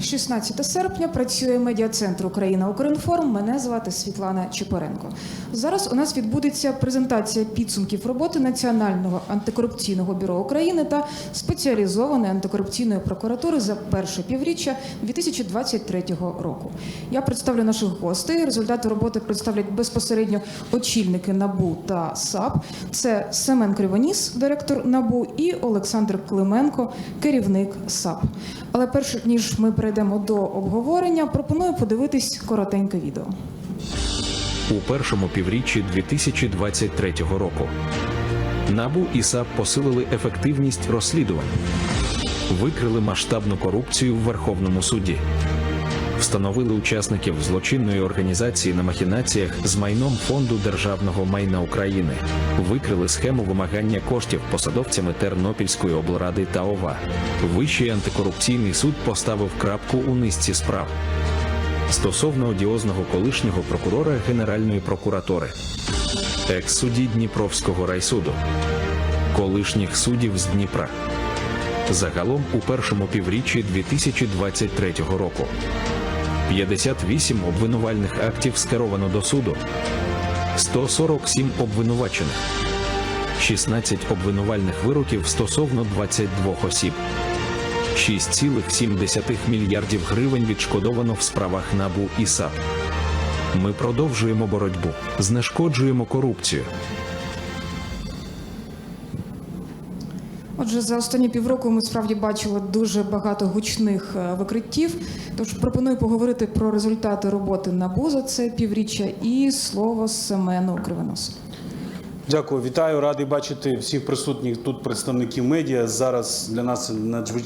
16 серпня працює медіа-центр Україна Укрінформ. Мене звати Світлана Чепоренко. Зараз у нас відбудеться презентація підсумків роботи Національного антикорупційного бюро України та спеціалізованої антикорупційної прокуратури за перше півріччя 2023 року. Я представлю наших гостей. Результати роботи представлять безпосередньо очільники НАБУ та САП. Це Семен Кривоніс, директор НАБУ, і Олександр Клименко, керівник САП. Але перш ніж ми перейдемо до обговорення, пропоную подивитись коротеньке відео. у першому півріччі 2023 року. НАБУ і САП посилили ефективність розслідувань, викрили масштабну корупцію в Верховному суді, встановили учасників злочинної організації на махінаціях з майном Фонду державного майна України, викрили схему вимагання коштів посадовцями Тернопільської облради та ОВА. Вищий антикорупційний суд поставив крапку у низці справ. Стосовно одіозного колишнього прокурора Генеральної прокуратури, екс-судді Дніпровського райсуду, колишніх суддів з Дніпра. Загалом у першому півріччі 2023 року 58 обвинувальних актів скеровано до суду, 147 обвинувачених, 16 обвинувальних вироків стосовно 22 осіб. 6,7 мільярдів гривень відшкодовано в справах НАБУ і САП. Ми продовжуємо боротьбу, знешкоджуємо корупцію. Отже, за останні півроку ми справді бачили дуже багато гучних е, викриттів. Тож пропоную поговорити про результати роботи НАБУ за це півріччя і слово Семену Кривоносу. Дякую, вітаю. Радий бачити всіх присутніх тут представників медіа. Зараз для нас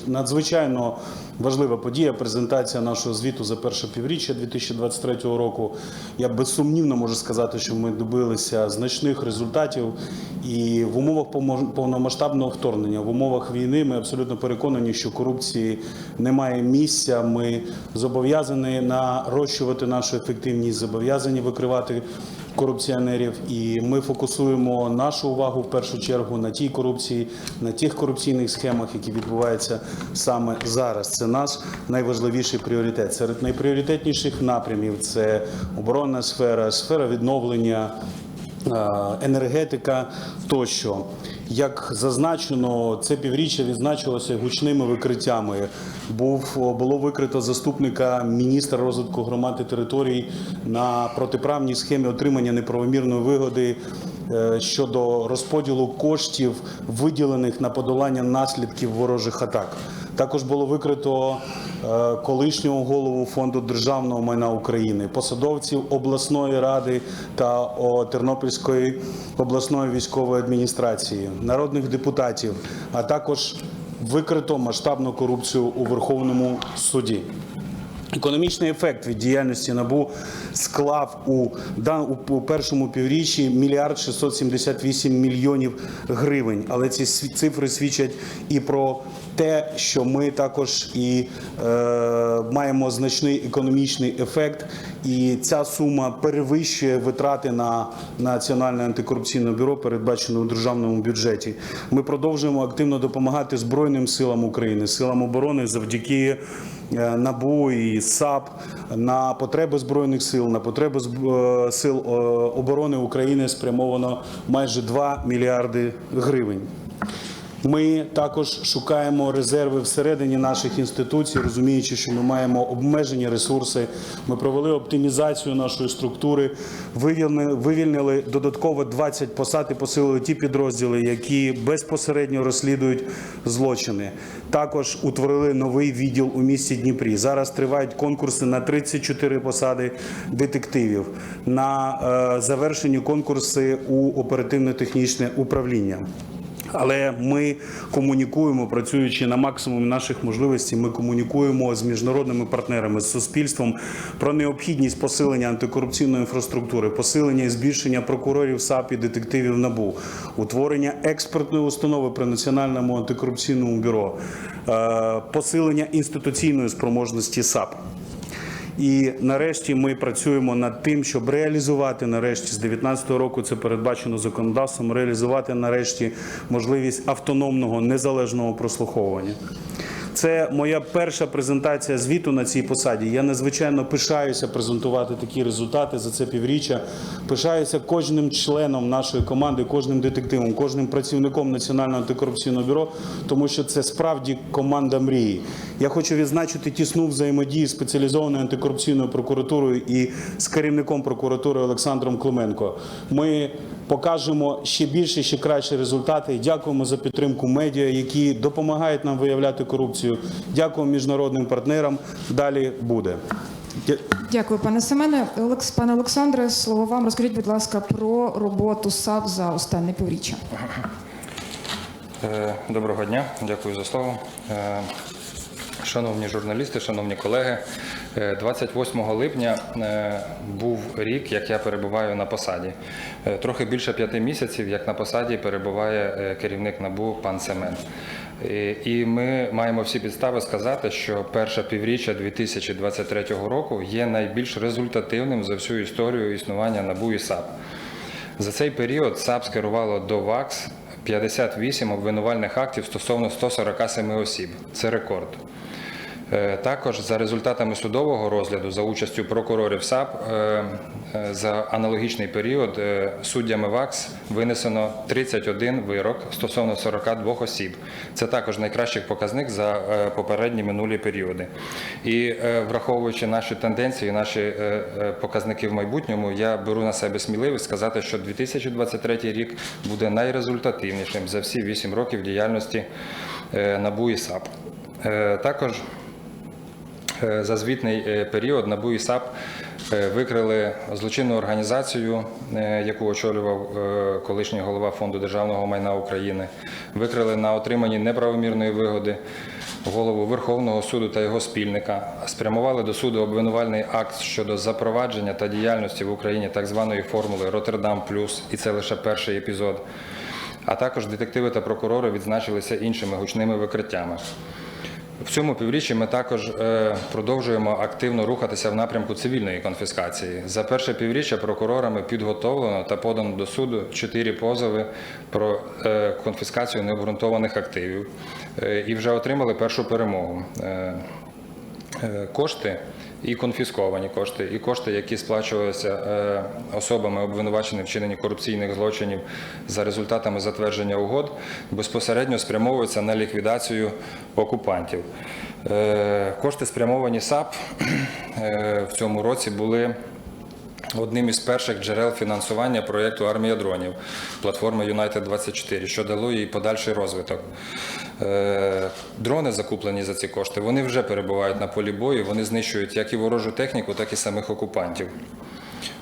надзвичайно важлива подія. Презентація нашого звіту за перше півріччя 2023 року. Я безсумнівно можу сказати, що ми добилися значних результатів. І в умовах повномасштабного вторгнення, в умовах війни, ми абсолютно переконані, що корупції немає місця. Ми зобов'язані нарощувати нашу ефективність, зобов'язані викривати корупціонерів, і ми фокусуємо нашу увагу в першу чергу на тій корупції, на тих корупційних схемах, які відбуваються саме зараз. Це наш найважливіший пріоритет. Серед найпріоритетніших напрямів це оборонна сфера, сфера відновлення. е, Енергетика тощо, як зазначено, це півріччя відзначилося гучними викриттями. Був було викрито заступника міністра розвитку громад і територій на протиправній схемі отримання неправомірної вигоди е, щодо розподілу коштів, виділених на подолання наслідків ворожих атак. Також було викрито е, колишнього голову фонду державного майна України, посадовців обласної ради та Тернопільської обласної військової адміністрації, народних депутатів, а також викрито масштабну корупцію у Верховному суді. Економічний ефект від діяльності набу склав у, у першому півріччі мільярд 678 мільйонів гривень. Але ці цифри свідчать і про те, що ми також і е, маємо значний економічний ефект, і ця сума перевищує витрати на Національне антикорупційне бюро, передбачене у державному бюджеті. Ми продовжуємо активно допомагати Збройним силам України, силам оборони завдяки. е, НАБУ і САП на потреби збройних сил, на потреби е, сил е, оборони України спрямовано майже 2 мільярди гривень. Ми також шукаємо резерви всередині наших інституцій, розуміючи, що ми маємо обмежені ресурси. Ми провели оптимізацію нашої структури, вивільнили, додатково 20 посад і посилили ті підрозділи, які безпосередньо розслідують злочини. Також утворили новий відділ у місті Дніпрі. Зараз тривають конкурси на 34 посади детективів. На е, завершені конкурси у оперативно-технічне управління. Але ми комунікуємо, працюючи на максимумі наших можливостей. Ми комунікуємо з міжнародними партнерами, з суспільством про необхідність посилення антикорупційної інфраструктури, посилення і збільшення прокурорів САП і детективів НАБУ, утворення експертної установи при національному антикорупційному бюро, е, посилення інституційної спроможності САП. І нарешті ми працюємо над тим, щоб реалізувати нарешті з 2019 року це передбачено законодавством. Реалізувати нарешті можливість автономного незалежного прослуховування. Це моя перша презентація звіту на цій посаді. Я надзвичайно пишаюся презентувати такі результати за це півріччя. Пишаюся кожним членом нашої команди, кожним детективом, кожним працівником Національного антикорупційного бюро, тому що це справді команда мрії. Я хочу відзначити тісну взаємодію спеціалізованою антикорупційною прокуратурою і з керівником прокуратури Олександром Клименко. Ми покажемо ще більше, ще кращі результати. Дякуємо за підтримку медіа, які допомагають нам виявляти корупцію. Дякуємо міжнародним партнерам. Далі буде. Дякую, пане Семене. Олекс, пане Олександре, слово вам. Розкажіть, будь ласка, про роботу САП за останнє півріччя. Е, Доброго дня, дякую за слово. Е, Шановні журналісти, шановні колеги, 28 липня е, був рік, як я перебуваю на посаді. Е, Трохи більше п'яти місяців, як на посаді перебуває е, керівник НАБУ пан Семен. І ми маємо всі підстави сказати, що перше півріччя 2023 року є найбільш результативним за всю історію існування НАБУ і САП. За цей період САП скерувало до ВАКС 58 обвинувальних актів стосовно 147 осіб. Це рекорд. Е, Також за результатами судового розгляду за участю прокурорів САП е, е, за аналогічний період суддями ВАКС винесено 31 вирок стосовно 42 осіб. Це також найкращий показник за попередні минулі періоди. І враховуючи наші тенденції, наші показники в майбутньому, я беру на себе сміливість сказати, що 2023 рік буде найрезультативнішим за всі 8 років діяльності НАБУ і САП. Також За звітний е, період НАБУ і САП е, викрили злочинну організацію, е, яку очолював е, колишній голова Фонду державного майна України. Викрили на отриманні неправомірної вигоди голову Верховного суду та його спільника. Спрямували до суду обвинувальний акт щодо запровадження та діяльності в Україні так званої формули Роттердам Плюс, і це лише перший епізод. А також детективи та прокурори відзначилися іншими гучними викриттями. В цьому півріччі ми також е, продовжуємо активно рухатися в напрямку цивільної конфіскації. За перше півріччя прокурорами підготовлено та подано до суду чотири позови про е, конфіскацію необґрунтованих активів Е, і вже отримали першу перемогу. Е, Кошти і конфісковані кошти, і кошти, які сплачувалися е, особами, обвинуваченими в чиненні корупційних злочинів за результатами затвердження угод, безпосередньо спрямовуються на ліквідацію окупантів. Е, Кошти спрямовані САП в цьому році були. Одним із перших джерел фінансування проєкту Армія дронів платформи United 24 що дало їй подальший розвиток. Е, Дрони, закуплені за ці кошти, вони вже перебувають на полі бою. Вони знищують як і ворожу техніку, так і самих окупантів.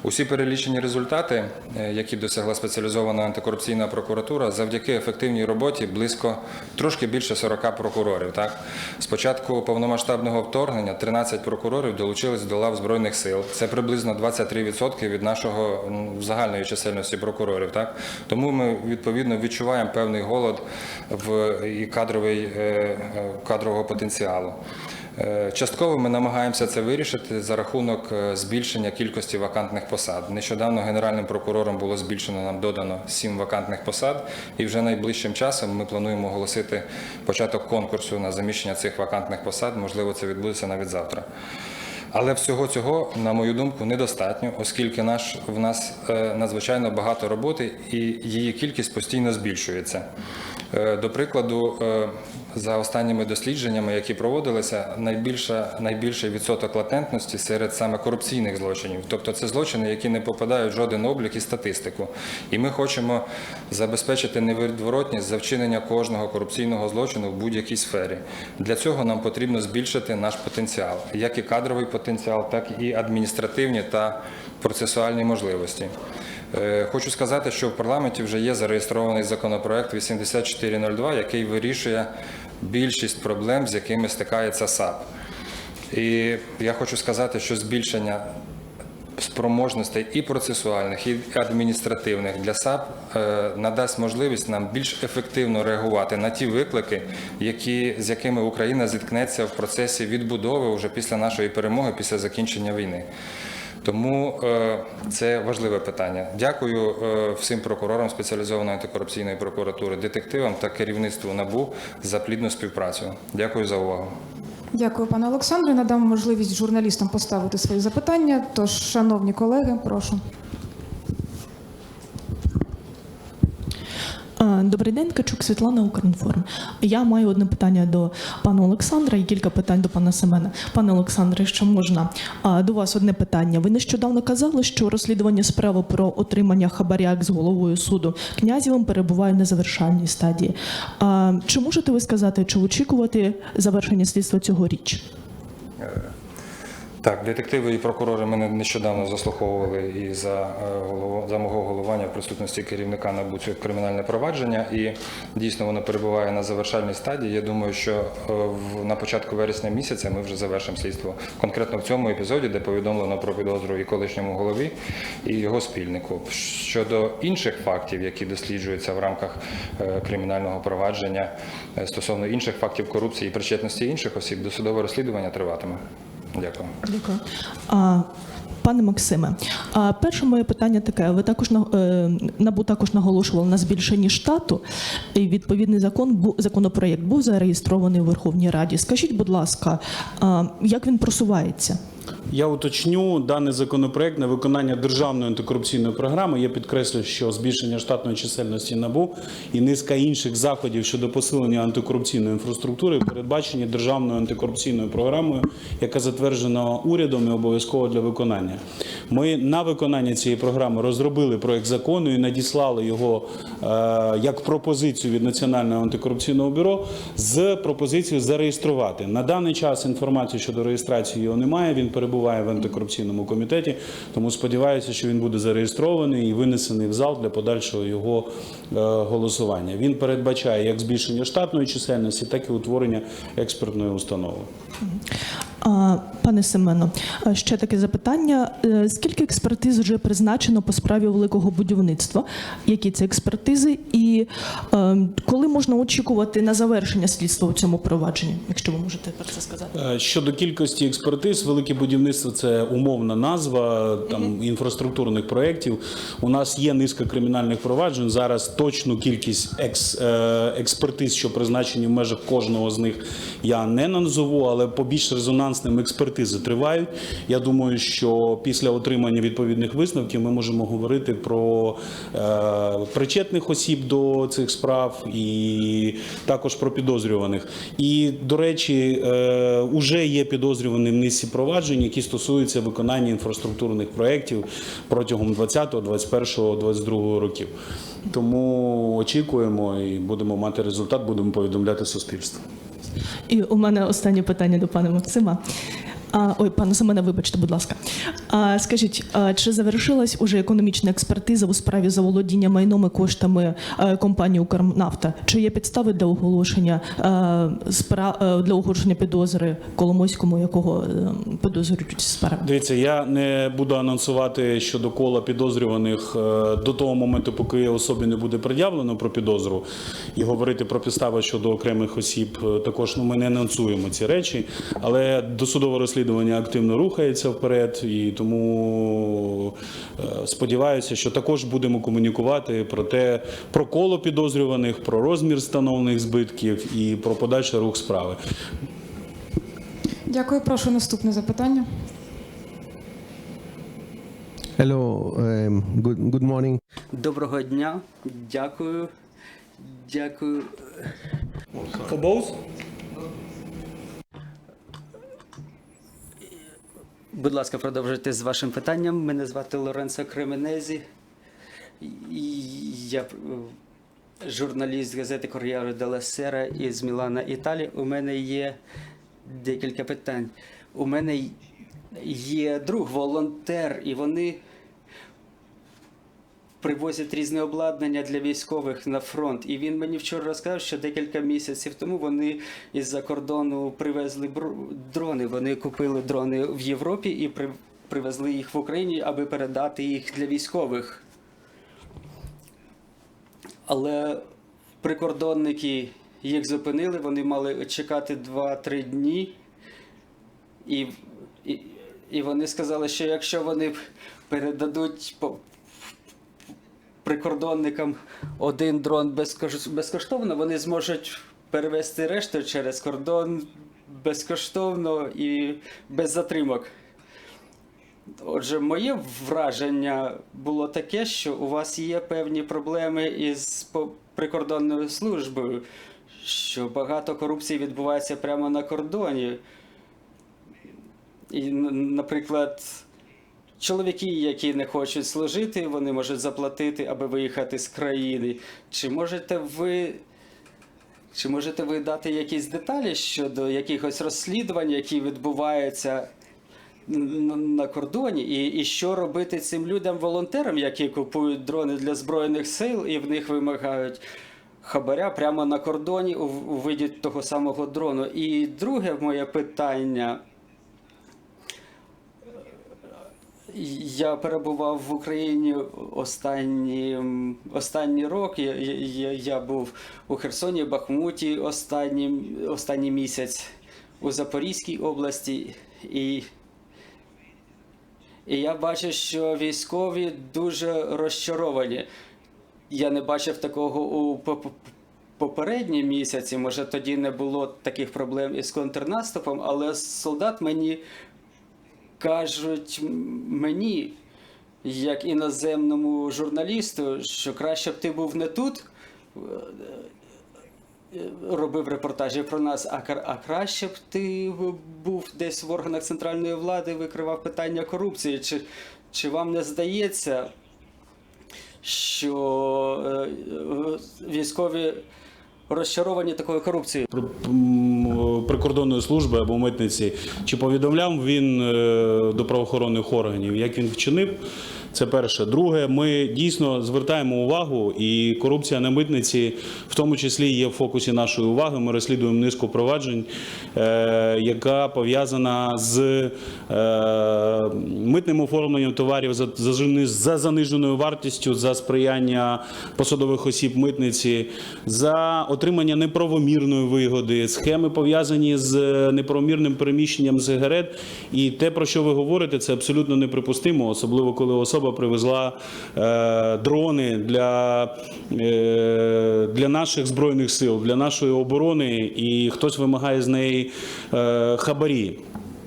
Усі перелічені результати, е, які досягла спеціалізована антикорупційна прокуратура, завдяки ефективній роботі близько трошки більше 40 прокурорів. Так, спочатку повномасштабного вторгнення 13 прокурорів долучились до лав збройних сил. Це приблизно 23% від нашого загальної чисельності прокурорів. Так, тому ми відповідно відчуваємо певний голод в і кадровий е, е, кадрового потенціалу. Частково ми намагаємося це вирішити за рахунок збільшення кількості вакантних посад. Нещодавно генеральним прокурором було збільшено нам додано 7 вакантних посад, і вже найближчим часом ми плануємо оголосити початок конкурсу на заміщення цих вакантних посад. Можливо, це відбудеться навіть завтра. Але всього цього, на мою думку, недостатньо, оскільки наш, в нас е, надзвичайно багато роботи і її кількість постійно збільшується. Е, До прикладу, е, за останніми дослідженнями, які проводилися, найбільша, найбільший відсоток латентності серед саме корупційних злочинів. Тобто це злочини, які не попадають в жоден облік і статистику. І ми хочемо забезпечити невідворотність за вчинення кожного корупційного злочину в будь-якій сфері. Для цього нам потрібно збільшити наш потенціал, як і кадровий потенціал, так і адміністративні та процесуальні можливості. Е, Хочу сказати, що в парламенті вже є зареєстрований законопроект 8402, який вирішує більшість проблем, з якими стикається САП. І я хочу сказати, що збільшення спроможностей і процесуальних, і адміністративних для САП е, надасть можливість нам більш ефективно реагувати на ті виклики, які, з якими Україна зіткнеться в процесі відбудови вже після нашої перемоги, після закінчення війни. Тому е, це важливе питання. Дякую е, всім прокурорам спеціалізованої антикорупційної прокуратури, детективам та керівництву НАБУ за плідну співпрацю. Дякую за увагу. Дякую, пане Олександре. Надам можливість журналістам поставити свої запитання. Тож, шановні колеги, прошу. Добрий день, Ткачук Світлана Укрінформ. Я маю одне питання до пана Олександра і кілька питань до пана Семена. Пане Олександре, якщо можна, до вас одне питання. Ви нещодавно казали, що розслідування справи про отримання хабаряк з головою суду князєвим перебуває на завершальній стадії. Чи можете ви сказати, чи очікувати завершення слідства цьогоріч? Так, детективи і прокурори мене нещодавно заслуховували і за, е, за мого головування в присутності керівника НАБУ цього кримінальне провадження, і дійсно воно перебуває на завершальній стадії. Я думаю, що е, в- на початку вересня місяця ми вже завершимо слідство. Конкретно в цьому епізоді, де повідомлено про підозру і колишньому голові, і його спільнику. Щодо інших фактів, які досліджуються в рамках е, кримінального провадження стосовно інших фактів корупції і причетності інших осіб, досудове розслідування триватиме. Дякую. Дякую. А, Пане Максиме, а перше моє питання таке: ви також е, набу також наголошували на збільшенні штату, і відповідний закон законопроєкт був зареєстрований у Верховній Раді. Скажіть, будь ласка, як він просувається? Я уточню даний законопроект на виконання державної антикорупційної програми. Я підкреслю, що збільшення штатної чисельності набу і низка інших заходів щодо посилення антикорупційної інфраструктури передбачені державною антикорупційною програмою, яка затверджена урядом і обов'язково для виконання. Ми на виконання цієї програми розробили проект закону і надіслали його е, як пропозицію від Національного антикорупційного бюро з пропозицією зареєструвати. На даний час інформації щодо реєстрації його немає. Він перебуває в антикорупційному комітеті, тому сподіваюся, що він буде зареєстрований і винесений в зал для подальшого його е, голосування. Він передбачає як збільшення штатної чисельності, так і утворення експертної установи. Пане Семено, ще таке запитання: Е, скільки експертиз вже призначено по справі великого будівництва? Які це експертизи, і е, коли можна очікувати на завершення слідства у цьому провадженні, якщо ви можете про це сказати? Е, Щодо кількості експертиз, велике будівництво це умовна назва там інфраструктурних проєктів. У нас є низка кримінальних проваджень. Зараз точну кількість екс, експертиз, що призначені в межах кожного з них, я не назову, але по більш резонансним експертизи тривають. Я думаю, що після отримання відповідних висновків ми можемо говорити про е, причетних осіб до цих справ і також про підозрюваних. І, до речі, е, уже є підозрювані в низці проваджень, які стосуються виконання інфраструктурних проєктів протягом 20, 21, 22 років. Тому очікуємо і будемо мати результат, будемо повідомляти суспільству. І у мене останнє питання до пана Максима. А, ой, пане Семене, вибачте, будь ласка. А, скажіть, а, чи завершилась уже економічна експертиза у справі заволодіння майном і коштами е, компанії Укрнафта? Чи є підстави для оголошення е, спра... для оголошення підозри Коломойському, якого е, підозрюють справі? Дивіться, я не буду анонсувати щодо кола підозрюваних е, до того моменту, поки особі не буде пред'явлено про підозру, і говорити про підстави щодо окремих осіб. е, Також ну, ми не анонсуємо ці речі, але досудове розслідування активно рухається вперед, і тому е, сподіваюся, що також будемо комунікувати про те, про коло підозрюваних, про розмір встановлених збитків і про подальший рух справи. Дякую. Прошу наступне запитання. Hello, um, good, good morning. Доброго дня, дякую. Дякую. For Будь ласка, продовжуйте з вашим питанням. Мене звати Лоренцо Кременезі. Я е, журналіст газети Кор'єро Делла Сера із Мілана, Італії. У мене є декілька питань. У мене є друг, волонтер, і вони привозять різне обладнання для військових на фронт. І він мені вчора розказав, що декілька місяців тому вони із-за кордону привезли дрони. Вони купили дрони в Європі і при- привезли їх в Україні, аби передати їх для військових. Але прикордонники їх зупинили, вони мали чекати 2-3 дні. І, і, І вони сказали, що якщо вони передадуть прикордонникам один дрон безкоштовно, вони зможуть перевести решту через кордон безкоштовно і без затримок. Отже, моє враження було таке, що у вас є певні проблеми із прикордонною службою, що багато корупції відбувається прямо на кордоні. І, наприклад, чоловіки, які не хочуть служити, вони можуть заплатити, аби виїхати з країни. Чи можете ви. Чи можете ви дати якісь деталі щодо якихось розслідувань, які відбуваються на кордоні, і, і що робити цим людям-волонтерам, які купують дрони для збройних сил і в них вимагають хабаря прямо на кордоні у, виді того самого дрону. І друге моє питання. Я перебував в Україні останні, останній рок. Я, я, я був у Херсоні, Бахмуті останній, останній місяць у Запорізькій області. І, і я бачу, що військові дуже розчаровані. Я не бачив такого у попередні місяці. Може, тоді не було таких проблем із контрнаступом, але солдат мені кажуть мені, як іноземному журналісту, що краще б ти був не тут, е, е, робив репортажі про нас, а, кра- а краще б ти був десь в органах центральної влади, викривав питання корупції. Чи, чи вам не здається, що е, військові розчаровані такою корупцією? Прикордонної служби або митниці, чи повідомляв він е, до правоохоронних органів, як він вчинив. Це перше. Друге, ми дійсно звертаємо увагу, і корупція на митниці, в тому числі, є в фокусі нашої уваги. Ми розслідуємо низку проваджень, е, яка пов'язана з е, митним оформленням товарів за, заниженою вартістю, за сприяння посадових осіб митниці, за отримання неправомірної вигоди, схеми пов'язані з е, неправомірним переміщенням сигарет. І те, про що ви говорите, це абсолютно неприпустимо, особливо коли особа привезла е, дрони для, е, для наших збройних сил, для нашої оборони, і хтось вимагає з неї е, хабарі.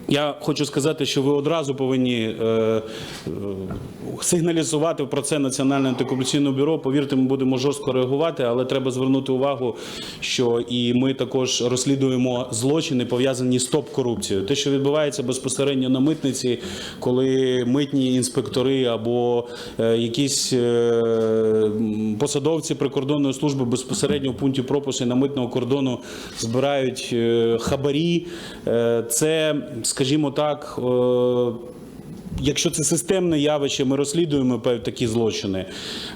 Я хочу сказати, що ви одразу повинні е, е, сигналізувати про це Національне антикорупційне бюро. Повірте, ми будемо жорстко реагувати, але треба звернути увагу, що і ми також розслідуємо злочини, пов'язані з топ-корупцією. Те, що відбувається безпосередньо на митниці, коли митні інспектори або е, якісь е, посадовці прикордонної служби безпосередньо в пункті пропуску на митного кордону збирають е, хабарі. Е, Це, скажімо так, е, Якщо це системне явище, ми розслідуємо такі злочини.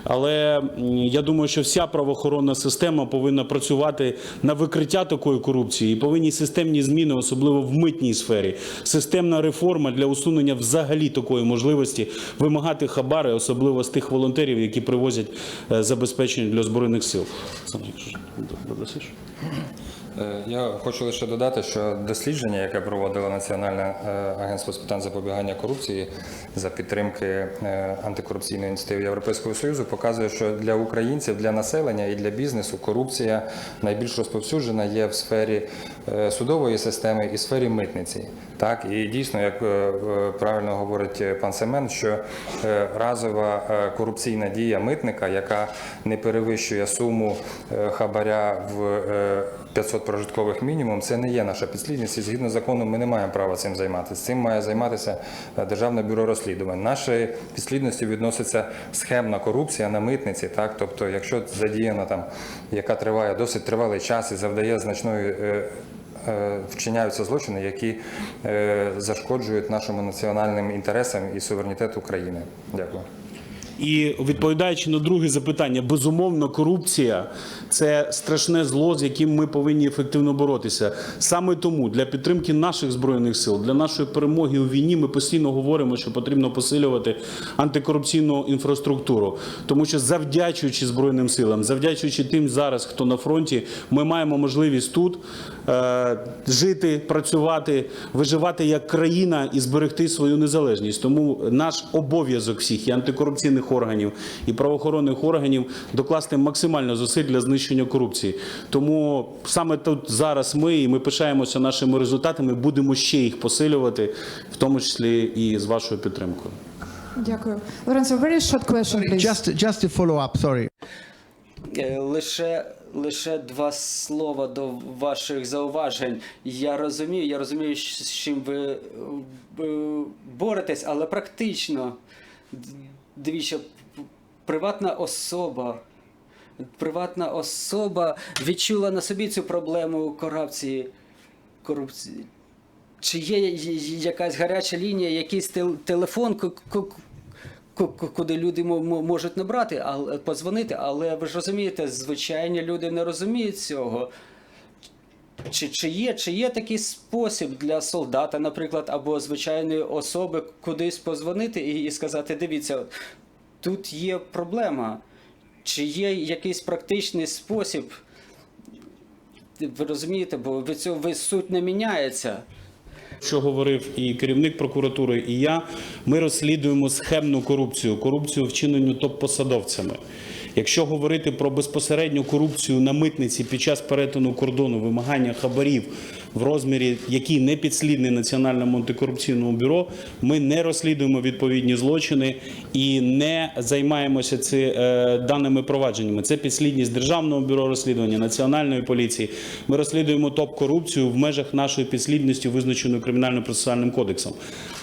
Але я думаю, що вся правоохоронна система повинна працювати на викриття такої корупції. І повинні системні зміни, особливо в митній сфері. Системна реформа для усунення взагалі такої можливості вимагати хабари, особливо з тих волонтерів, які привозять е, забезпечення для збройних сил. Е, Я хочу лише додати, що дослідження, яке проводило Національне е, агентство з питань запобігання корупції за підтримки е, антикорупційної ініціативи Європейського Союзу, показує, що для українців, для населення і для бізнесу корупція найбільш розповсюджена є в сфері судової системи і сфері митниці. Так і дійсно, як правильно говорить пан Семен, що разова корупційна дія митника, яка не перевищує суму хабаря в 500 прожиткових мінімум, це не є наша підслідність. І згідно законом, ми не маємо права цим займатися. Цим має займатися е, Державне бюро розслідувань. Нашої підслідності відноситься схемна корупція на митниці. Так, тобто, якщо задіяна там, яка триває досить тривалий час і завдає значної. е, е, Вчиняються злочини, які зашкоджують нашим національним інтересам і суверенітету країни. Дякую. І відповідаючи на друге запитання, безумовно, корупція це страшне зло, з яким ми повинні ефективно боротися. Саме тому для підтримки наших збройних сил, для нашої перемоги у війні, ми постійно говоримо, що потрібно посилювати антикорупційну інфраструктуру, тому що завдячуючи збройним силам, завдячуючи тим зараз, хто на фронті, ми маємо можливість тут жити, працювати, виживати як країна і зберегти свою незалежність. Тому наш обов'язок всіх і антикорупційних органів, і правоохоронних органів докласти максимально зусиль для знищення корупції. Тому саме тут зараз ми і ми пишаємося нашими результатами, будемо ще їх посилювати, в тому числі і з вашою підтримкою. Дякую. Лоренцо, very short question, please. Just, just to follow up, sorry. Е, Лише, лише два слова до ваших зауважень. Я розумію, я розумію, з чим ви е, е, боретесь, але практично дивіться, приватна особа. Приватна особа відчула на собі цю проблему корупції. корупції. Чи є якась гаряча лінія, якийсь телефон, куди люди мо- мо- можуть набрати, але подзвонити, але ви ж розумієте, звичайні люди не розуміють цього. Чи, чи, є, чи є такий спосіб для солдата, наприклад, або звичайної особи кудись позвонити і, і сказати: дивіться, тут є проблема. Чи є якийсь практичний спосіб? Ви розумієте, бо від цього ви- суть не міняється. Що говорив і керівник прокуратури, і я, ми розслідуємо схемну корупцію, корупцію вчинену топ-посадовцями. Якщо говорити про безпосередню корупцію на митниці під час перетину кордону, вимагання хабарів в розмірі, який не підслідний Національному антикорупційному бюро, ми не розслідуємо відповідні злочини і не займаємося ці, е, даними провадженнями. Це підслідність Державного бюро розслідування, Національної поліції. Ми розслідуємо топ-корупцію в межах нашої підслідності, визначеної кримінально-процесуальним кодексом.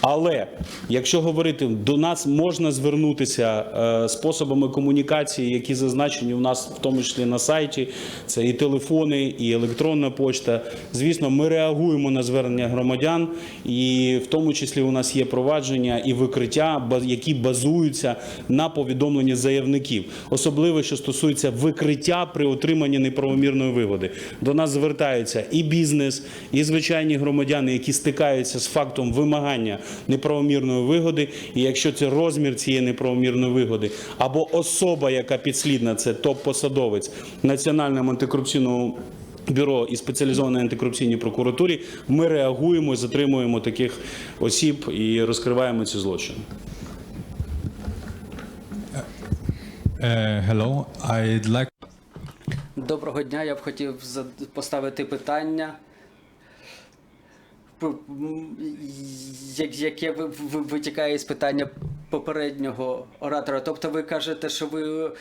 Але якщо говорити, до нас можна звернутися е, способами комунікації, які зазначені у нас, в тому числі на сайті, це і телефони, і електронна почта. Звісно, ми реагуємо на звернення громадян, і в тому числі у нас є провадження і викриття, які базуються на повідомленні заявників, особливо що стосується викриття при отриманні неправомірної вигоди. До нас звертаються і бізнес, і звичайні громадяни, які стикаються з фактом вимагання неправомірної вигоди. І якщо це розмір цієї неправомірної вигоди, або особа, яка підслідна, це топ-посадовець Національного антикорупційного бюро і спеціалізованої антикорупційній прокуратурі, ми реагуємо, затримуємо таких осіб і розкриваємо ці злочини. Uh, hello, I'd like Доброго дня, я б хотів поставити питання. Як- Яке ви- ви- витікає з питання попереднього оратора. Тобто ви кажете, що ви е,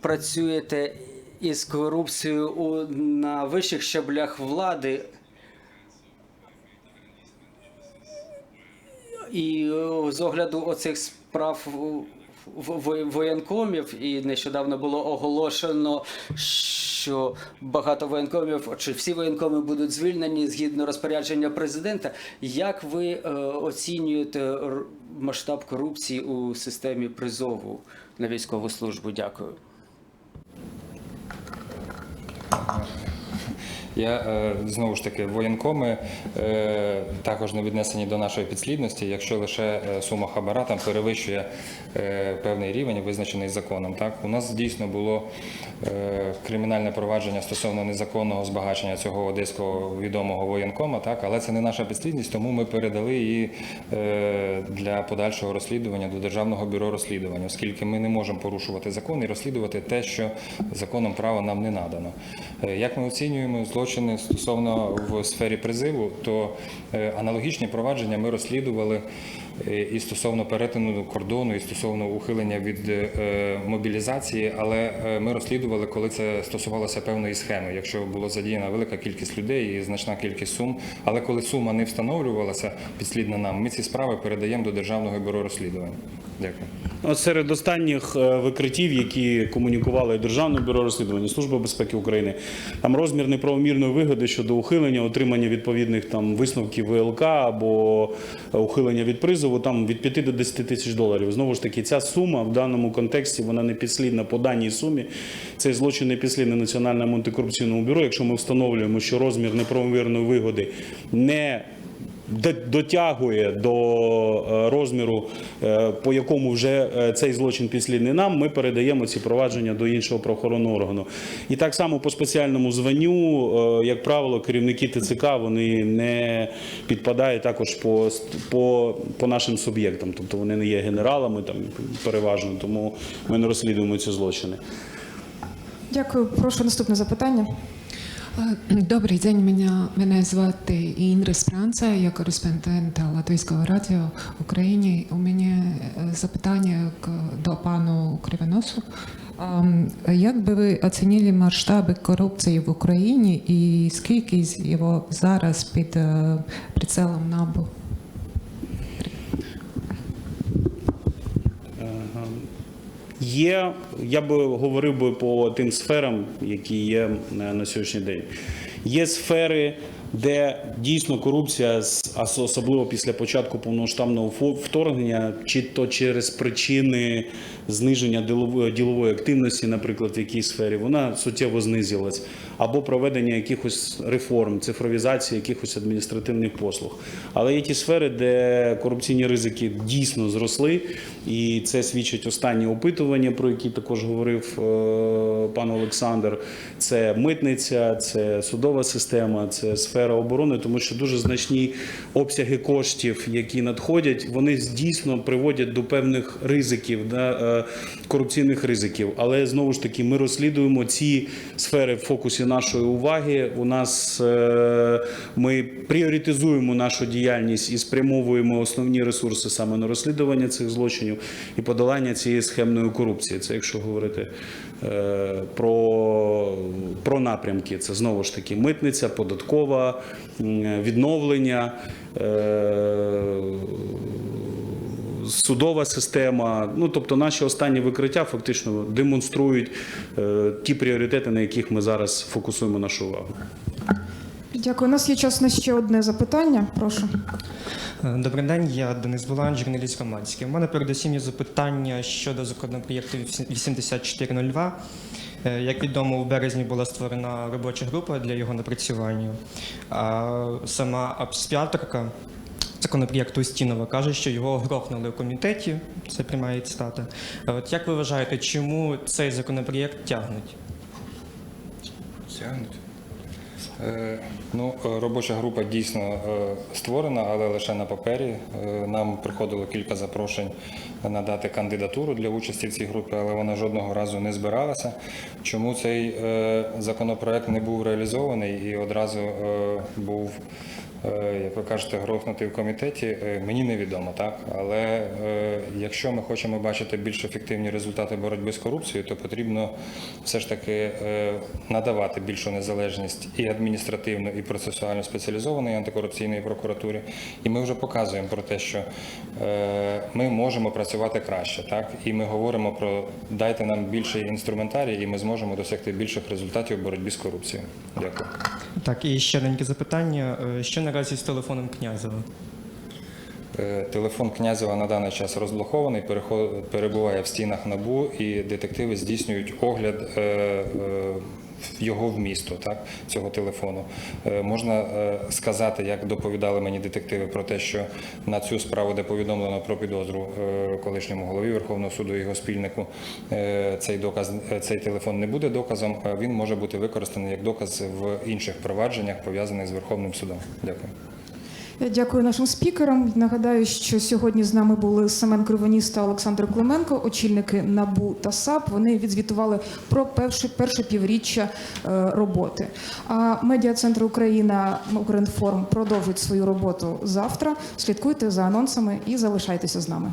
працюєте із корупцією у, на вищих щаблях влади. І е, з огляду оцих справ воєнкомів, і нещодавно було оголошено, що багато воєнкомів, чи всі воєнкоми будуть звільнені згідно розпорядження президента. Як ви е, оцінюєте масштаб корупції у системі призову на військову службу? Дякую. Thank you. Я е, знову ж таки воєнкоми е, також не віднесені до нашої підслідності, якщо лише е, сума хабара там перевищує певний рівень, визначений законом. Так у нас дійсно було кримінальне провадження стосовно незаконного збагачення цього одеського відомого воєнкома, так але це не наша підслідність, тому ми передали її для подальшого розслідування до Державного бюро розслідування, оскільки ми не можемо порушувати закон і розслідувати те, що законом право нам не надано. Як ми оцінюємо злочини стосовно в сфері призиву, то е, аналогічні провадження ми розслідували і стосовно перетину кордону, і стосовно ухилення від е, мобілізації, але е, ми розслідували, коли це стосувалося певної схеми, якщо була задіяна велика кількість людей і значна кількість сум. Але коли сума не встановлювалася підслідна нам, ми ці справи передаємо до Державного бюро розслідувань. Дякую. От Серед останніх е, викриттів, які комунікували Державне бюро розслідування, Служба безпеки України, там розмір неправомірної вигоди щодо ухилення, отримання відповідних там висновків ВЛК або ухилення від призову, там від 5 до 10 тисяч доларів. Знову ж таки, ця сума в даному контексті вона не підслідна по даній сумі. Цей злочин не підслідний Національному антикорупційному бюро. Якщо ми встановлюємо, що розмір неправомірної вигоди не дотягує до е, розміру, е, по якому вже е, цей злочин підслідний нам, ми передаємо ці провадження до іншого правоохоронного органу. І так само по спеціальному званню, як правило, керівники ТЦК вони не підпадають також по, по, по нашим суб'єктам, тобто вони не є генералами там переважно, тому ми не розслідуємо ці злочини. Дякую. Прошу наступне запитання. Е, Добрий день, мене, мене звати Інри Спранца, я кореспондент Латвійського радіо в Україні. У мене е, запитання до пану Кривоносу. Як би ви оцінили масштаби корупції в Україні і скільки з його зараз під е, прицелом НАБУ? Є, я би говорив би по тим сферам, які є на на сьогоднішній день. Є сфери, де дійсно корупція, з- особливо після початку повномасштабного вторгнення, чи то через причини зниження ділової, ділової активності, наприклад, в якій сфері, вона суттєво знизилась, або проведення якихось реформ, цифровізації якихось адміністративних послуг. Але є ті сфери, де корупційні ризики дійсно зросли, і це свідчить останні опитування, про які також говорив е, пан Олександр. Це митниця, це судова система, це сфера оборони, тому що дуже значні обсяги коштів, які надходять, вони дійсно приводять до певних ризиків, да, е, корупційних ризиків. Але знову ж таки, ми розслідуємо ці сфери в фокусі нашої уваги. У нас е, ми пріоритизуємо нашу діяльність і спрямовуємо основні ресурси саме на розслідування цих злочинів і подолання цієї схемної корупції. Це якщо говорити е, про, про напрямки, це знову ж таки митниця, податкова, відновлення. Е, Судова система, ну тобто наші останні викриття фактично демонструють е, ті пріоритети, на яких ми зараз фокусуємо нашу увагу. Дякую. У нас є час на ще одне запитання. Прошу. Е, Добрий день, я Денис Булан, журналіст громадський. У мене передусім є запитання щодо законопроєкту 8402. Е, Як відомо, у березні була створена робоча група для його напрацювання. А сама абспіаторка законопроєкту Устінова каже, що його грохнули у комітеті, це приймає цитата. От як ви вважаєте, чому цей законопроєкт тягнуть? Тягнуть. Е, Ну, е, робоча група дійсно е, створена, але лише на папері. Нам приходило кілька запрошень надати кандидатуру для участі в цій групі, але вона жодного разу не збиралася. Чому цей законопроект не був реалізований і одразу був, як ви кажете, грохнутий в комітеті, е, мені невідомо, так. Але е, якщо ми хочемо бачити більш ефективні результати боротьби з корупцією, то потрібно все ж таки е, надавати більшу незалежність і адміністративну, і процесуально спеціалізованої антикорупційної прокуратурі. І ми вже показуємо про те, що е, ми можемо працювати краще, так і ми говоримо про дайте нам більший інструментарій, і ми зможемо досягти більших результатів у боротьбі з корупцією. Дякую. Так, і ще одне запитання. Е, Що наразі з телефоном Князева? Е, Телефон Князева на даний час розблокований, перебуває в стінах НАБУ, і детективи здійснюють огляд е, е, його вмісту, так, цього телефону. Е, Можна е, сказати, як доповідали мені детективи про те, що на цю справу, де повідомлено про підозру е, колишньому голові Верховного суду і його спільнику, цей доказ, цей телефон не буде доказом, а він може бути використаний як доказ в інших провадженнях, пов'язаних з Верховним судом. Дякую. Дякую нашим спікерам. Нагадаю, що сьогодні з нами були Семен Кривоніс та Олександр Клименко, очільники НАБУ та САП. Вони відзвітували про перше, перше півріччя е, роботи. А медіа-центр Україна Укрінформ продовжить свою роботу завтра. Слідкуйте за анонсами і залишайтеся з нами.